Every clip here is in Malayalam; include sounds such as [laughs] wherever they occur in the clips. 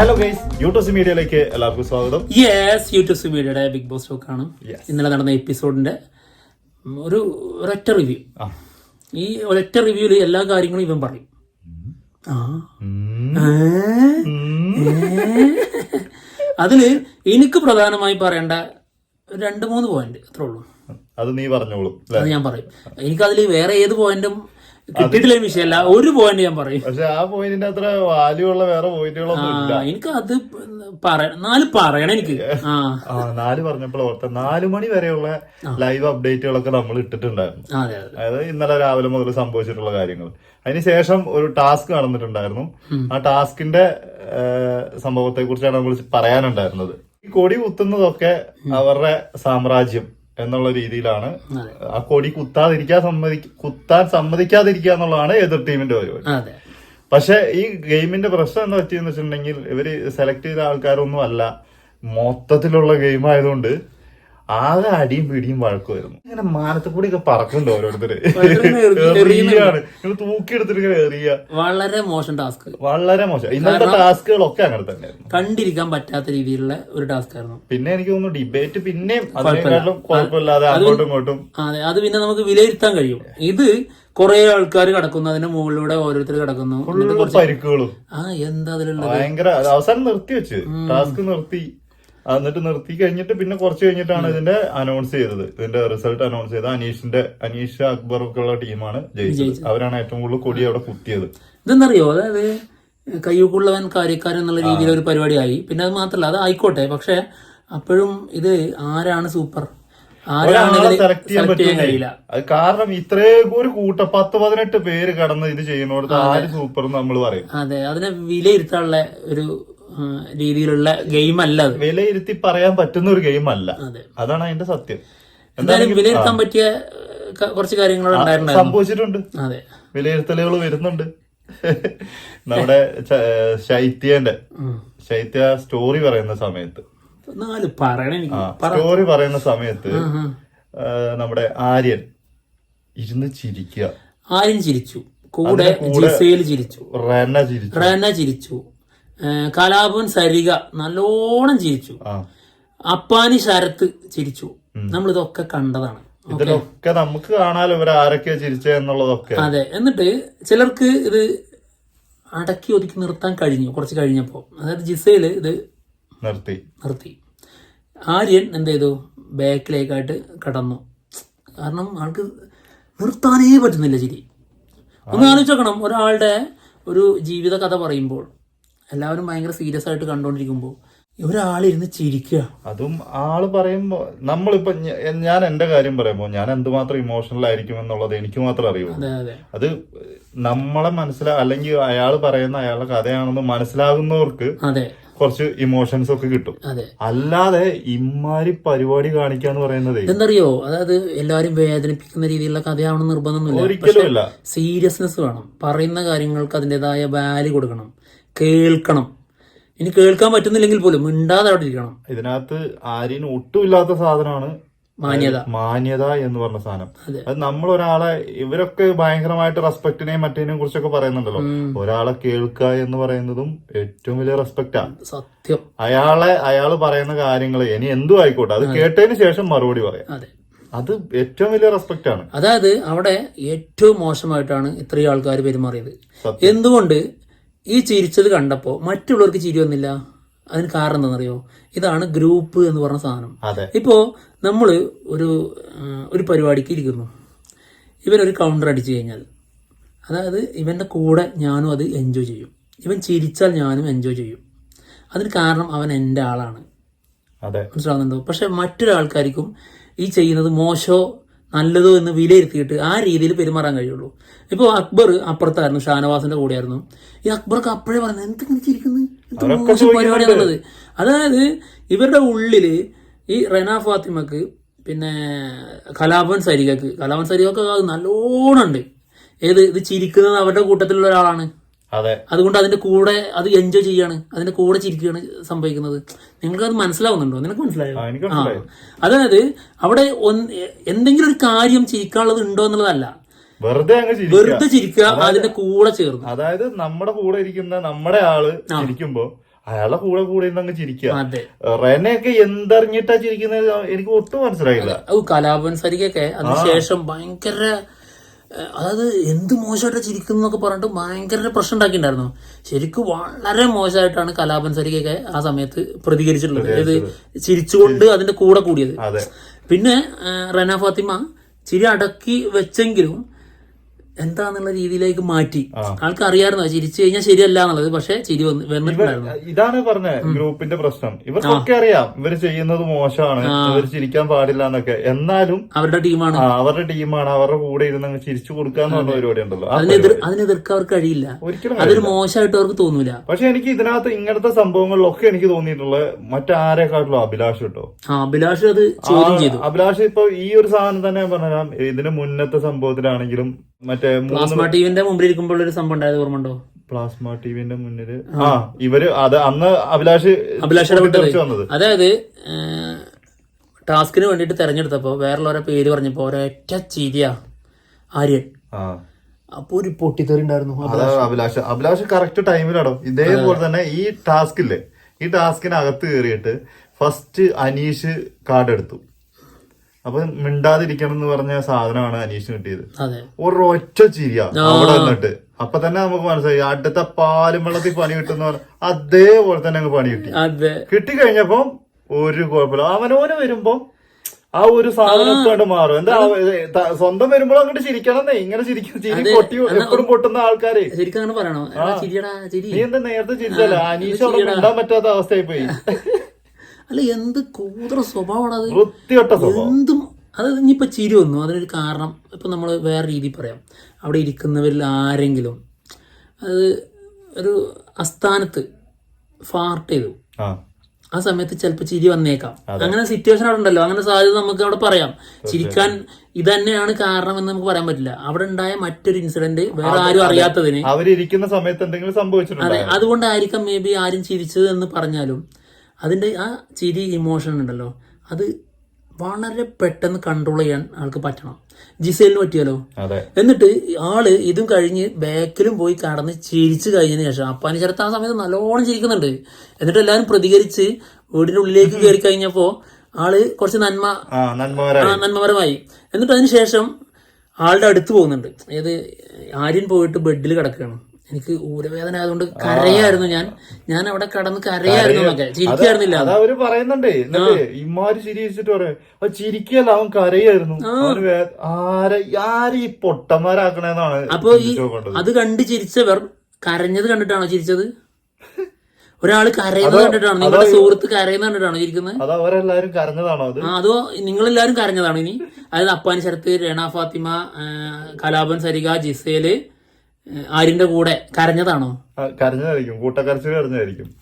ഹലോ ഗൈസ് യൂട്യൂസ് മീഡിയയിലേക്ക് എല്ലാവർക്കും സ്വാഗതം. യെസ് യൂട്യൂബ് മീഡിയയുടെ ബിഗ് ബോസ് ടോക്ക് ആണ്. ഇന്നലെ നടന്ന എപ്പിസോഡിന്റെ ഒരു ഒരൊറ്റ റിവ്യൂ. ഈ ഒരൊറ്റ റിവ്യൂൽ എല്ലാ കാര്യങ്ങളും ഇവൻ പറയും? അതിൽ എനിക്ക് പ്രധാനമായി പറയേണ്ട രണ്ട് മൂന്ന് പോയിന്റ് അത്രേ ഉള്ളൂ. അത് നീ പറഞ്ഞോളൂ അത് ഞാൻ പറയും. എനിക്കതിൽ വേറെ ഏത് പോയിന്റും കിട്ടിയിട്ടില്ല വിഷയമല്ല. ഒരു പോയിന്റ് ഞാൻ പറയും. പക്ഷെ ആ പോയിന്റിന്റെ അത്ര വാല്യൂ ഉള്ള വേറെ പോയിന്റുകളൊന്നും ഇല്ല. എനിക്ക് അത് നാല് പറയണം എനിക്ക്. ആ. നാല് പറഞ്ഞപ്പോൾ ഓർത്ത. നാല് മണി വരെയുള്ള ലൈവ് അപ്ഡേറ്റുകളൊക്കെ നമ്മൾ ഇട്ടിട്ടുണ്ടായിരുന്നു. അതെ അതെ. അതായത് ഇന്നലെ രാവിലെ മുതൽ സംഭവിച്ചിട്ടുള്ള കാര്യങ്ങൾ. അതിനുശേഷം ഒരു ടാസ്ക് നടന്നിട്ടുണ്ടായിരുന്നു. ആ ടാസ്കിന്റെ സംഭവത്തെ കുറിച്ചാണ് നമ്മൾ പറയാനുണ്ടായിരുന്നത്. ഈ കൊടി കുത്തുന്നതൊക്കെ അവരുടെ സാമ്രാജ്യം. എന്നുള്ള രീതിയിലാണ് ആ കൊടി കുത്താതിരിക്കാൻ സമ്മതി കുത്താൻ സമ്മതിക്കാതിരിക്കുക എന്നുള്ളതാണ് എതിർ ടീമിന്റെ പരിപാടി. പക്ഷെ ഈ ഗെയിമിന്റെ പ്രശ്നം എന്താ പറ്റിയെന്ന് വെച്ചിട്ടുണ്ടെങ്കിൽ ഇവർ സെലക്ട് ചെയ്ത ആൾക്കാരൊന്നും അല്ല. മൊത്തത്തിലുള്ള ഗെയിം ആയതുകൊണ്ട് ആകെ അടിയും പിടിയും വഴക്കുമായിരുന്നു ഇങ്ങനെ മാനത്ത് കൂടി ഒക്കെ പറക്കുന്നുണ്ട് ഓരോരുത്തര് എറിയാണ്. തൂക്കിയെടുത്തിട്ട് ഇങ്ങനെ എറിയ. വളരെ മോശം ടാസ്ക്. വളരെ മോശം. ഇന്നത്തെ ടാസ്കുകളൊക്കെ അങ്ങനെ തന്നെയായിരുന്നു കണ്ടിരിക്കാൻ പറ്റാത്ത രീതിയിലുള്ള ഒരു ടാസ്ക് ആയിരുന്നു. പിന്നെ എനിക്ക് തോന്നുന്നു ഡിബേറ്റ് പിന്നെയും അതിനെക്കാളും കുഴപ്പമില്ലാതെ അങ്ങോട്ടും ഇങ്ങോട്ടും. അതെ അത് പിന്നെ നമുക്ക് വിലയിരുത്താൻ കഴിയും. ഇത് കുറെ ആൾക്കാർ കിടക്കുന്നു അതിന്റെ മുകളിലൂടെ ഓരോരുത്തർ കിടക്കുന്നു. പരിക്കുകളും. ആ എന്താ അതിലുള്ള ഭയങ്കര അവസാനം നിർത്തി വെച്ച് ടാസ്ക് നിർത്തി. എന്നിട്ട് നിർത്തി കഴിഞ്ഞിട്ട് പിന്നെ കുറച്ച് കഴിഞ്ഞിട്ടാണ് ഇതിന്റെ അനൗൺസ് ചെയ്തത്. ഇതിന്റെ റിസൾട്ട് അനൗൺസ് ചെയ്തത് അനീഷിന്റെ അനീഷ് അക്ബർ ഒക്കെ ഉള്ള ടീമാണ് ജയിച്ചത്. അവരാണ് ഏറ്റവും കൂടുതൽ കൊടി അവിടെ കുത്തിയത്. ഇതെന്നറിയോ? അതായത് കയ്യൂക്കുള്ളവൻ കാര്യക്കാരൻ എന്നുള്ള രീതിയിൽ ഒരു പരിപാടിയായി. പിന്നെ അത് മാത്രമല്ല അത് ആയിക്കോട്ടെ. പക്ഷെ അപ്പോഴും ഇത് ആരാണ് സൂപ്പർ ഒരാളെ സെലക്ട് ചെയ്യാൻ അത് കാരണം ഇത്രയും ഒരു കൂട്ടം പത്ത് പതിനെട്ട് പേര് കടന്ന് ഇത് ചെയ്യുന്നോടത്ത് ആര് സൂപ്പർ നമ്മൾ പറയും. അതെ അതിനെ വിലയിരുത്താനുള്ള ഒരു രീതിയിലുള്ള ഗെയിം അല്ല അത്. വിലയിരുത്തി പറയാൻ പറ്റുന്ന ഒരു ഗെയിം അല്ല അതെ. അതാണ് അതിന്റെ സത്യം. എന്തായാലും വിലയിരുത്താൻ പറ്റിയ കുറച്ച് കാര്യങ്ങൾ സംഭവിച്ചിട്ടുണ്ട്. അതെ. വിലയിരുത്തലുകൾ വരുന്നുണ്ട്. നമ്മുടെ ശൈത്യന്റെ ശൈത്യ സ്റ്റോറി പറയുന്ന സമയത്ത്. നാല് പറയണ എനിക്ക്. സ്റ്റോറി പറയുന്ന സമയത്ത് നമ്മുടെ ആര്യൻ ഇരുന്ന് ചിരിക്കുക. ആര്യൻ ചിരിച്ചു. കൂടെ ജിസേൽ ചിരിച്ചു. റെന ചിരിച്ചു. റന ചിരിച്ചു. കലാപൻ സരിക നല്ലോണം ചിരിച്ചു. അപ്പാനി ശരത്ത് ചിരിച്ചു. നമ്മളിതൊക്കെ കണ്ടതാണ്. ഇതിലൊക്കെ നമുക്ക് കാണാലോ ഇവർ ചിരിച്ചത് എന്നുള്ളതൊക്കെ. അതെ. എന്നിട്ട് ചിലർക്ക് ഇത് അടക്കി ഒതുക്കി നിർത്താൻ കഴിഞ്ഞു കുറച്ച് കഴിഞ്ഞപ്പോൾ അതായത് ജിസയിൽ ഇത് നിർത്തി. നിർത്തി. ആര്യൻ എന്ത് ചെയ്തു ബാക്കിലേക്കായിട്ട് കടന്നു. കാരണം ആൾക്ക് നിർത്താനേ പറ്റുന്നില്ല ചിരി. ഒന്ന് ആലോചിച്ച് നോക്കണം ഒരാളുടെ ഒരു ജീവിത കഥ പറയുമ്പോൾ എല്ലാവരും ഭയങ്കര സീരിയസ് ആയിട്ട് കണ്ടോണ്ടിരിക്കുമ്പോൾ ഒരാളിരുന്ന് ചിരിക്കുക അതും ആൾ പറയുമ്പോ നമ്മളിപ്പോ ഞാൻ എന്റെ കാര്യം പറയുമ്പോ ഞാൻ എന്തുമാത്രം ഇമോഷണൽ ആയിരിക്കും എന്നുള്ളത് എനിക്ക് മാത്രം അറിയൂ അതെ നമ്മളെ മനസ്സിലാ അല്ലെങ്കിൽ അയാൾ പറയുന്ന അയാളുടെ കഥയാണെന്ന് മനസ്സിലാകുന്നവർക്ക് അതെ. കുറച്ച് ഇമോഷൻസ് ഒക്കെ കിട്ടും. അതെ. അല്ലാതെ ഇമ്മാരി പരിപാടി കാണിക്കാന്ന് പറയുന്നത് എന്തറിയോ അതായത് എല്ലാരും വേദനിപ്പിക്കുന്ന രീതിയിലുള്ള കഥയാവണം നിർബന്ധമൊന്നുമില്ല. സീരിയസ്നെസ് വേണം. പറയുന്ന കാര്യങ്ങൾക്ക് അതിന്റെതായ വാല്യൂ കൊടുക്കണം. കേൾക്കണം. ഇനി കേൾക്കാൻ പറ്റുന്നില്ലെങ്കിൽ പോലും മിണ്ടാതെ അവിടെ ഇരിക്കണം. ഇതിനകത്ത് ആര്യന് ഒട്ടുമില്ലാത്ത സാധനമാണ് മാന്യത. മാന്യത എന്ന് പറഞ്ഞ സാധനം. അതെ. നമ്മൾ ഒരാളെ ഇവരൊക്കെ ഭയങ്കരമായിട്ട് റെസ്പെക്ടിനെയും മറ്റേനെയും കുറിച്ചൊക്കെ പറയുന്നുണ്ടല്ലോ. ഒരാളെ കേൾക്കുക എന്ന് പറയുന്നതും ഏറ്റവും വലിയ റെസ്പെക്റ്റാണ് സത്യം. അയാളെ അയാൾ പറയുന്ന കാര്യങ്ങൾ ഇനി എന്തും ആയിക്കോട്ടെ. അത് കേട്ടതിന് ശേഷം മറുപടി പറയാം. അതെ. അത് ഏറ്റവും വലിയ റെസ്പെക്റ്റ് ആണ് അതായത് അവിടെ ഏറ്റവും മോശമായിട്ടാണ് ഇത്രയും ആൾക്കാർ പെരുമാറിയത്. എന്തുകൊണ്ട് ഈ ചിരിച്ചത് കണ്ടപ്പോൾ മറ്റുള്ളവർക്ക് ചിരി വന്നില്ല? അതിന് കാരണം എന്താണെന്നറിയോ? ഇതാണ് ഗ്രൂപ്പ് എന്ന് പറഞ്ഞ സാധനം. അതെ. ഇപ്പോ നമ്മൾ ഒരു ഒരു പരിപാടിക്ക് ഇരിക്കുന്നു. ഇവനൊരു കൗണ്ടർ അടിച്ചു കഴിഞ്ഞാൽ അതായത് ഇവന്റെ കൂടെ ഞാനും അത് എൻജോയ് ചെയ്യും. ഇവൻ ചിരിച്ചാൽ ഞാനും എൻജോയ് ചെയ്യും. അതിന് കാരണം അവൻ എന്റെ ആളാണ്. മനസ്സിലാവുന്നുണ്ടോ? പക്ഷെ മറ്റൊരാൾക്കാർക്കും ഈ ചെയ്യുന്നത് മോശമോ നല്ലതോ എന്ന് വിലയിരുത്തിയിട്ട് ആ രീതിയിൽ പെരുമാറാൻ കഴിയുള്ളൂ. ഇപ്പോൾ അക്ബർ അപ്പുറത്തായിരുന്നു ഷാനവാസിന്റെ കൂടെയായിരുന്നു. ഈ അക്ബർക്ക് അപ്പോഴേ പറഞ്ഞു എന്തെങ്കിലും ചിരിക്കുന്നത് എന്ത് മോശം പരിപാടിയാണുള്ളത് അതായത് ഇവരുടെ ഉള്ളിൽ ഈ റെന ഫാത്തിമക്ക് പിന്നെ കലാപൻ സരികക്ക്. കലാപൻ സരികക്ക് നല്ലോണം ഉണ്ട്. ഏത് ഇത് ചിരിക്കുന്നത് അവരുടെ കൂട്ടത്തിലുള്ള ഒരാളാണ്. അതെ. അതുകൊണ്ട് അതിന്റെ കൂടെ അത് എൻജോയ് ചെയ്യാണ്. അതിന്റെ കൂടെ ചിരിക്കുകയാണ് സംഭവിക്കുന്നത്. നിങ്ങൾക്ക് അത് മനസ്സിലാവുന്നുണ്ടോ? നിനക്ക് മനസ്സിലായോ? അതായത് അവിടെ എന്തെങ്കിലും ഒരു കാര്യം ചിരിക്കാനുള്ളത് ഉണ്ടോ എന്നുള്ളതല്ല. വെറുതെ അങ്ങ് വെറുതെ ചിരിക്കുക അതിന്റെ കൂടെ ചേർന്ന്. അതായത് നമ്മുടെ കൂടെ ഇരിക്കുന്ന നമ്മുടെ ആൾ ചിരിക്കുമ്പോ അയാളെ കൂടെ കൂടെ അങ്ങ് ചിരിക്കുക റെനയൊക്കെ എന്തറിഞ്ഞിട്ടാ ചിരിക്കുന്നത്? എനിക്ക് ഒട്ടും മനസ്സിലായില്ല. കലാപൻ സരിക്കൊക്കെ അതിനുശേഷം ഭയങ്കര അതായത് എന്ത് മോശമായിട്ട് ചിരിക്കുന്നു എന്നൊക്കെ പറഞ്ഞിട്ട് ഭയങ്കര പ്രശ്നം ഉണ്ടാക്കിയിട്ടുണ്ടായിരുന്നു. ശരിക്കും വളരെ മോശമായിട്ടാണ് കലാപൻ സരിക്കൊക്കെ ആ സമയത്ത് പ്രതികരിച്ചിട്ടുള്ളത്. അതായത് ചിരിച്ചുകൊണ്ട് അതിന്റെ കൂടെ കൂടിയത്. പിന്നെ റന ഫാത്തിമ ചിരി അടക്കി വെച്ചെങ്കിലും എന്താന്നുള്ള രീതിയിലേക്ക് മാറ്റി. ആൾക്ക് അറിയാമായിരുന്നു ചിരിച്ചു കഴിഞ്ഞാൽ ശരിയല്ല എന്നുള്ളത് പക്ഷെ ചിരി വന്ന് വന്നിട്ടുണ്ടായിരുന്നു. ഇതാണ് പറഞ്ഞ ഗ്രൂപ്പിന്റെ പ്രശ്നം. ഇവർക്കൊക്കെ അറിയാം ഇവർ ചെയ്യുന്നത് മോശമാണ് ഇവർ ചിരിക്കാൻ പാടില്ല എന്നൊക്കെ. എന്നാലും അവരുടെ ടീമാണ്. അവരുടെ ടീമാണ്. അവരുടെ കൂടെ ഇരുന്ന് അങ്ങ് ചിരിച്ചു കൊടുക്കാന്ന് പറഞ്ഞ പരിപാടി ഉണ്ടല്ലോ. അതിനെതിർ അതിനെതിർക്കാൻ അവർക്ക് കഴിയില്ല. ഒരിക്കലും അതൊരു മോശമായിട്ട് അവർക്ക് തോന്നൂല. പക്ഷെ എനിക്ക് ഇതിനകത്ത് ഇങ്ങനത്തെ സംഭവങ്ങളിലൊക്കെ എനിക്ക് തോന്നിയിട്ടുള്ളത് മറ്റാരെക്കാട്ടിലും അഭിലാഷ് കേട്ടോ. ആ അഭിലാഷ് അത് ചോദ്യം ചെയ്തു. അഭിലാഷ് ഇപ്പൊ ഈ ഒരു സാധനം തന്നെ പറഞ്ഞാൽ ഇതിന് മുന്നത്തെ സംഭവത്തിലാണെങ്കിലും മറ്റേ മൂന്ന് പ്ലാസ്മ ടിവിന്റെ മുമ്പിൽ ഇരിക്കുമ്പോൾ ഒരു സംഭവം ഉണ്ടായത് ഓർമ്മണ്ടോ പ്ലാസ്മ ടിവിന്റെ മുന്നിൽ ആ. ഇവർ അത് അന്ന് അഭിലാഷ് അഭിലാഷ് വന്നത്. അതായത് ടാസ്കിന് വേണ്ടിയിട്ട് തെരഞ്ഞെടുത്തപ്പോ വേറുള്ളവരെ പേര് പറഞ്ഞപ്പോ ഒരൊറ്റ ചിരിയ ആര്യൻ. ആ. അപ്പൊ ഒരു പൊട്ടിത്തെറി ഉണ്ടായിരുന്നു അതാ അഭിലാഷ്. അഭിലാഷ്. കറക്റ്റ് ടൈമിലാണോ ഇതേപോലെ തന്നെ ഈ ടാസ്ക് ഇല്ലേ? ഈ ടാസ്കിനകത്ത് കയറിയിട്ട് ഫസ്റ്റ് അനീഷ് കാർഡ് എടുത്തു. അപ്പൊ മിണ്ടാതിരിക്കണം എന്ന് പറഞ്ഞ സാധനമാണ് അനീഷ് കിട്ടിയത്. ഒരൊറ്റ ചിരിയ അവിടെ വന്നിട്ട്. അപ്പൊ തന്നെ നമുക്ക് മനസ്സിലായി അടുത്ത പാലും വെള്ളത്തിൽ പണി കിട്ടുന്ന പോലെ അതേപോലെ തന്നെ അങ്ങ് പണി കിട്ടി. കിട്ടി കഴിഞ്ഞപ്പോ ഒരു കുഴപ്പമില്ല. അവനോന് വരുമ്പോ ആ ഒരു സാധനം മാറും. എന്താ സ്വന്തം വരുമ്പോൾ അങ്ങോട്ട് ചിരിക്കണം ഇങ്ങനെ ചിരിക്കും ചിരി പൊട്ടി എപ്പോഴും പൊട്ടുന്ന ആൾക്കാര്. ശരിക്കും അങ്ങനെ പറയണോ? നീ എന്താ നേരത്തെ ചിരിച്ചല്ല? അനീഷ് അവിടെ മിണ്ടാൻ പറ്റാത്ത അവസ്ഥയായി പോയി [laughs] അല്ല എന്ത് കൂതറ സ്വഭാവമാണ് അത്? എന്തും അത് ഇനിയിപ്പോൾ ചിരി വന്നു. അതിനൊരു കാരണം ഇപ്പം നമ്മൾ വേറെ രീതിയിൽ പറയാം. അവിടെ ഇരിക്കുന്നവരിൽ ആരെങ്കിലും അത് ഒരു അസ്ഥാനത്ത് ഫാർട്ട് ചെയ്തു. ആ. സമയത്ത് ചിലപ്പോൾ ചിരി വന്നേക്കാം. അങ്ങനെ സിറ്റുവേഷൻ അവിടെ ഉണ്ടല്ലോ. അങ്ങനെ സാധ്യത നമുക്ക് അവിടെ പറയാം. ചിരിക്കാൻ ഇത് തന്നെയാണ് കാരണം എന്ന് നമുക്ക് പറയാൻ പറ്റില്ല. അവിടെ ഉണ്ടായ മറ്റൊരു ഇൻസിഡന്റ് വേറെ ആരും അറിയാത്തതിന് അവരിയ്ക്കുന്ന സമയത്ത് എന്തെങ്കിലും അതെ സംഭവിച്ചിട്ടുണ്ടായിരുന്നു അതുകൊണ്ടായിരിക്കാം മേ ബി ആരും ചിരിച്ചത് എന്ന് പറഞ്ഞാലും അതിന്റെ ആ ചിരി ഇമോഷൻ ഉണ്ടല്ലോ. അത് വളരെ പെട്ടെന്ന് കൺട്രോൾ ചെയ്യാൻ ആൾക്ക് പറ്റണം. ജിസേലിന് പറ്റിയല്ലോ? എന്നിട്ട് ആൾ ഇതും കഴിഞ്ഞ് ബാക്കിലും പോയി കടന്ന് ചിരിച്ചു കഴിഞ്ഞതിന് ശേഷം അപ്പാനി ചേർത്ത് ആ സമയത്ത് നല്ലോണം ചിരിക്കുന്നുണ്ട്. എന്നിട്ട് എല്ലാവരും പ്രതികരിച്ച് വീടിന്റെ ഉള്ളിലേക്ക് കയറി കഴിഞ്ഞപ്പോ ആൾ കുറച്ച് നന്മ നന്മപരമായി എന്നിട്ട് അതിന് ശേഷം ആളുടെ അടുത്ത് പോകുന്നുണ്ട്. അതായത് ആര്യൻ പോയിട്ട് ബെഡിൽ കിടക്കുകയാണ്. എനിക്ക് ഊരവേദന ആയതുകൊണ്ട് കരയായിരുന്നു ഞാൻ. ഞാൻ അവിടെ കടന്ന് കരയായിരുന്നു എന്നൊക്കെ. ചിരിക്കായിരുന്നില്ല. അവർ പറയുന്നുണ്ട്. ഇമാര് ചിരി വെച്ചിട്ട് പറയാം അത് ചിരിക്കല്ല അവൻ കരയായിരുന്നു. ആരെ ഈ പൊട്ടന്മാരാക്കണെന്നാണ് അപ്പൊ ഈ അത് കണ്ട് ചിരിച്ചവർ കരഞ്ഞത് കണ്ടിട്ടാണോ ചിരിച്ചത്? ഒരാൾ കരയുന്നത് കണ്ടിട്ടാണോ? നിങ്ങളുടെ സുഹൃത്ത് കരയുന്നത് കണ്ടിട്ടാണോ ചിരിക്കുന്നത്? അത് അവരെല്ലാരും കരഞ്ഞതാണോ അത്? നിങ്ങളെല്ലാരും കരഞ്ഞതാണോ ഇനി? അതായത് അപ്പാൻ ശരത്ത് രണ ഫാത്തിമ കലാപൻ സരിക ജിസേൽ ആര്യന്റെ കൂടെ കരഞ്ഞതാണോ? കരഞ്ഞതായിരിക്കും. കൂട്ടക്കരച്ചിൽ കരഞ്ഞതായിരിക്കും.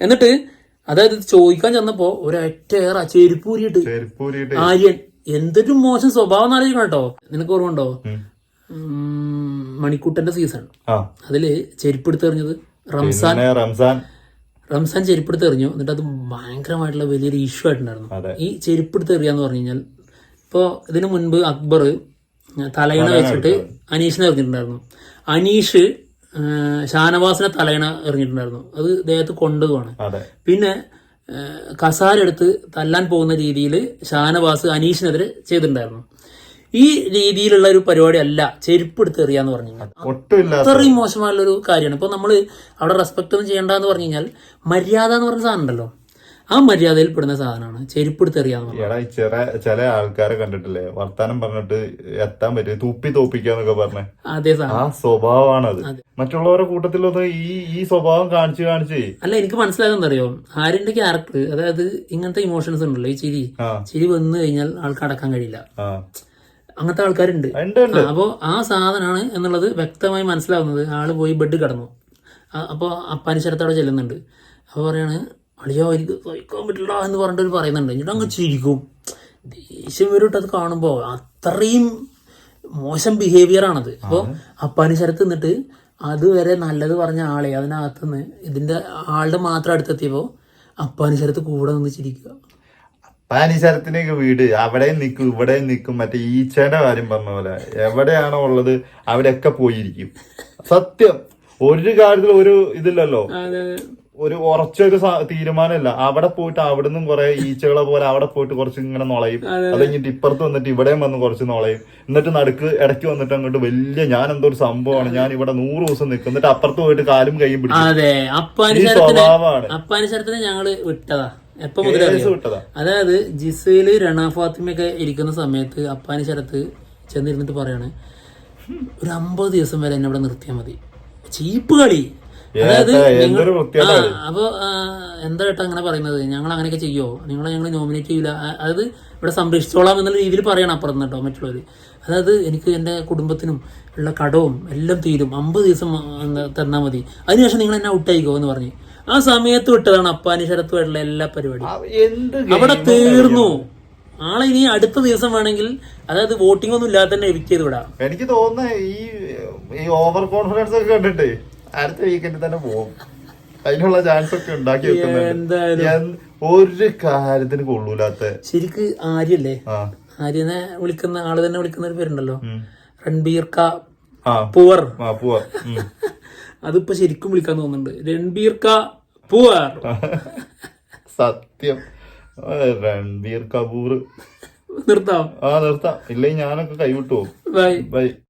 എന്നിട്ട് അതായത് ചോദിക്കാൻ ചെന്നപ്പോ ഒരൊറ്റേറെ ചെരുപ്പൂരിയിട്ട്. ചെരുപ്പൂരിയിട്ട്. ആര്യൻ എന്തൊരു മോശം സ്വഭാവം എന്നറിയിക്കണം കേട്ടോ. നിനക്ക് ഓർമ്മ. മണിക്കൂട്ടന്റെ സീസൺ അതിൽ ചെരുപ്പെടുത്തെറിഞ്ഞത് റംസാൻ. റംസാൻ. റംസാൻ ചെരുപ്പെടുത്തെറിഞ്ഞു എന്നിട്ട് അത് ഭയങ്കരമായിട്ടുള്ള വലിയൊരു ഇഷ്യൂ ആയിട്ടുണ്ടായിരുന്നു. ഈ ചെരുപ്പെടുത്തെറിയാന്ന് പറഞ്ഞു കഴിഞ്ഞാൽ ഇപ്പോ ഇതിനു മുൻപ് അക്ബർ തലയിണ വെച്ചിട്ട് അനീഷിനെ എറിഞ്ഞിട്ടുണ്ടായിരുന്നു. അനീഷ് ഷാനവാസിനെ തലയണ എറിഞ്ഞിട്ടുണ്ടായിരുന്നു. അത് ദേഹത്ത് കൊണ്ടതുമാണ്. പിന്നെ കസാരെടുത്ത് തല്ലാൻ പോകുന്ന രീതിയിൽ ഷാനവാസ് അനീഷിനെതിരെ ചെയ്തിട്ടുണ്ടായിരുന്നു. ഈ രീതിയിലുള്ള ഒരു പരിപാടി അല്ല ചെരുപ്പ് എടുത്ത് എറിയാന്ന് പറഞ്ഞു കഴിഞ്ഞാൽ. അത്രയും മോശമായുള്ള ഒരു കാര്യമാണ്. ഇപ്പൊ നമ്മൾ അവിടെ റെസ്പെക്ട് ഒന്നും ചെയ്യേണ്ടെന്ന് പറഞ്ഞു കഴിഞ്ഞാൽ മര്യാദ എന്ന് പറഞ്ഞ സാധനം ഉണ്ടല്ലോ. ആ മര്യാദയിൽ പെടുന്ന സാധനമാണ്. ചെരുപ്പ് എടുത്ത് എറിയാന്ന് എടാ ചെറിയ ചില ആൾക്കാരെ കണ്ടിട്ടില്ലേ? വർത്താനം പറഞ്ഞിട്ട് എത്താൻ പറ്റും തൂപ്പി തോപ്പിക്കാന്നൊക്കെ പറഞ്ഞേ. അതെ ആ സ്വഭാവമാണത്. മറ്റുള്ളവരുടെ കൂട്ടത്തിലൊന്ന് ഈ ഈ സ്വഭാവം കാണിച്ചു കാണിച്ചേ. അല്ല എനിക്ക് മനസ്സിലായതെന്ന് അറിയോ ആര്യന്റെ ക്യാരക്ടർ അതായത് ഇങ്ങനത്തെ ഇമോഷൻസ് ഉണ്ടല്ലോ ഈ ചിരി. ചിരി വന്നു കഴിഞ്ഞാൽ ആൾക്ക് അടക്കാൻ കഴിയില്ല. അങ്ങനത്തെ ആൾക്കാരുണ്ട്. ഉണ്ട് ആ, അപ്പോ ആ സാധനമാണ് എന്നുള്ളത് വ്യക്തമായി മനസ്സിലാവുന്നത്. ആൾ പോയി ബെഡ് കിടന്നു. അപ്പോൾ അപ്പോ അപ്പാനിശരത്തോടെ ചെല്ലുന്നുണ്ട്. അപ്പൊ പറയാണ് അളിയോ എനിക്ക് സഹിക്കാൻ പറ്റില്ല എന്ന് പറഞ്ഞിട്ട് പറയുന്നുണ്ട്. എന്നിട്ട് അങ്ങ് ചിരിക്കും. ദേഷ്യം വരും അത് കാണുമ്പോൾ അത്രയും മോശം ബിഹേവിയർ ആണത്. അപ്പോൾ അപ്പാനിശരത്ത് നിന്നിട്ട് അതുവരെ നല്ലത് പറഞ്ഞ ആളെ അതിനകത്ത് നിന്ന് ഇതിന്റെ ആളുടെ മാത്രം അടുത്തെത്തിയപ്പോൾ അപ്പാനിശരത്ത് കൂടെ നിന്ന് ചിരിക്കുക. പാനിശരത്തിനൊക്കെ വീട്. അവിടെയും നിൽക്കും ഇവിടെയും നിൽക്കും മറ്റേ ഈച്ചയുടെ കാര്യം പറഞ്ഞ പോലെ. എവിടെയാണോ ഉള്ളത് അവിടെയൊക്കെ പോയിരിക്കും. സത്യം. ഒരു കാര്യത്തിൽ ഒരു ഇതില്ലല്ലോ. ഒരു ഉറച്ചൊരു തീരുമാനമല്ല അവിടെ പോയിട്ട് അവിടുന്ന് കുറെ ഈച്ചകളെ പോലെ അവിടെ പോയിട്ട് കുറച്ച് ഇങ്ങനെ നുളയും. അത് കഴിഞ്ഞിട്ട് ഇപ്പുറത്ത് വന്നിട്ട് ഇവിടെയും വന്ന് കുറച്ച് നുളയും. എന്നിട്ട് നടുക്ക് ഇടയ്ക്ക് വന്നിട്ട് അങ്ങോട്ട് വലിയ ഞാൻ എന്തോ ഒരു സംഭവമാണ്. ഞാൻ ഇവിടെ നൂറ് ദിവസം നിൽക്കും. എന്നിട്ട് അപ്പുറത്ത് പോയിട്ട് കാലും കൈയും പിടിക്കും ഈ സ്വഭാവമാണ്. ഞങ്ങൾ വിട്ടതാ. എപ്പോ മുതൽ അതായത് ജിസയിൽ രണ ഫാത്തിമയൊക്കെ ഇരിക്കുന്ന സമയത്ത് അപ്പാനി ശരത്ത് ചെന്നിരുന്നിട്ട് പറയാണ് ഒരു അമ്പത് ദിവസം വരെ എന്നെ ഇവിടെ നിർത്തിയാൽ മതി. ചീപ്പ് കളി. അതായത് അപ്പൊ എന്താ ഏട്ടാ അങ്ങനെ പറയുന്നത്? ഞങ്ങൾ അങ്ങനെയൊക്കെ ചെയ്യോ? നിങ്ങളെ ഞങ്ങൾ നോമിനേറ്റ് ചെയ്യില്ല അതായത് ഇവിടെ സംരക്ഷിച്ചോളാം എന്നുള്ള രീതിയിൽ പറയണം അപ്പുറം കേട്ടോ മറ്റുള്ളവർ അതായത് എനിക്ക് എന്റെ കുടുംബത്തിനും ഉള്ള കടവും എല്ലാം തീരും. അമ്പത് ദിവസം തന്നാൽ മതി. അതിനുശേഷം നിങ്ങൾ എന്നെ ഔട്ടായിക്കോ എന്ന് പറഞ്ഞു. ആ സമയത്ത് വിട്ടതാണ് അപ്പാനി ശരത്തുമായിട്ടുള്ള എല്ലാ പരിപാടിയും. അവിടെ തീർന്നു. ആളെ ഇനി അടുത്ത ദിവസം വേണമെങ്കിൽ അതായത് വോട്ടിംഗ് ഒന്നും ഇല്ലാതെ തന്നെ എവിക്ട് ചെയ്ത് വിടാം. എനിക്ക് തോന്നുന്നത് ഈ ഈ ഓവർ കോൺഫിഡൻസ് ഒക്കെ കണ്ടിട്ട് അടുത്ത വീക്കെൻഡിൽ തന്നെ പോകും അതിനുള്ള ചാൻസ് ഒക്കെ ഉണ്ടാക്കി വെക്കുന്നുണ്ട്. ഒരു കാര്യത്തിന് കൊള്ളൂലാത്ത. ശരിക്ക് ആര്യല്ലേ? ആര്യനെ വിളിക്കുന്ന ആൾ തന്നെ വിളിക്കുന്ന ഒരു പേരുണ്ടല്ലോ. രൺബീർ കൂവർ പൂവർ. ആ പോവാ ഉം. [laughs] അതിപ്പോ ശരിക്കും വിളിക്കാൻ തോന്നുന്നുണ്ട്. രൺബീർ കൂവർ പൂവർ. [laughs] സത്യം. രൺബീർ കപൂർ നിർത്താം. ആ നിർത്താം. ഇല്ലെങ്കിൽ ഞാനൊക്കെ കൈവിട്ടു പോകും. ബൈ. ബൈ.